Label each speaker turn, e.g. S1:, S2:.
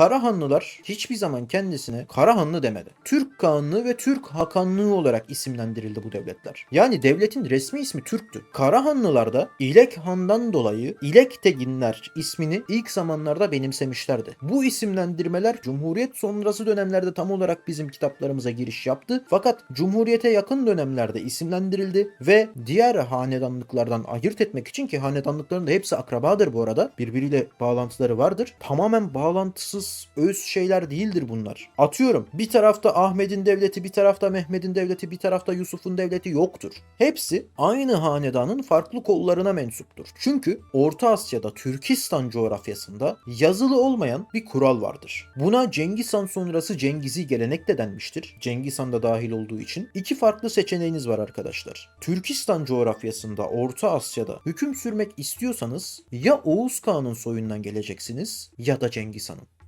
S1: Karahanlılar hiçbir zaman kendisine Karahanlı demedi. Türk Kağanlığı ve Türk Hakanlığı olarak isimlendirildi bu devletler. Yani devletin resmi ismi Türktü. Karahanlılar da İlek Han'dan dolayı İlek Teginler ismini ilk zamanlarda benimsemişlerdi. Bu isimlendirmeler Cumhuriyet sonrası dönemlerde tam olarak bizim kitaplarımıza giriş yaptı. Fakat Cumhuriyete yakın dönemlerde isimlendirildi ve diğer hanedanlıklardan ayırt etmek için ki hanedanlıkların da hepsi akrabadır bu arada. Birbiriyle bağlantıları vardır. Tamamen bağlantısız öz şeyler değildir bunlar. Atıyorum bir tarafta Ahmet'in devleti, bir tarafta Mehmet'in devleti, bir tarafta Yusuf'un devleti yoktur. Hepsi aynı hanedanın farklı kollarına mensuptur. Çünkü Orta Asya'da Türkistan coğrafyasında yazılı olmayan bir kural vardır. Buna Cengiz Han sonrası Cengizi gelenek de denmiştir. Cengiz Han da dahil olduğu için. iki farklı seçeneğiniz var arkadaşlar. Türkistan coğrafyasında Orta Asya'da hüküm sürmek istiyorsanız ya Oğuz Kağan'ın soyundan geleceksiniz ya da Cengiz Han'ın.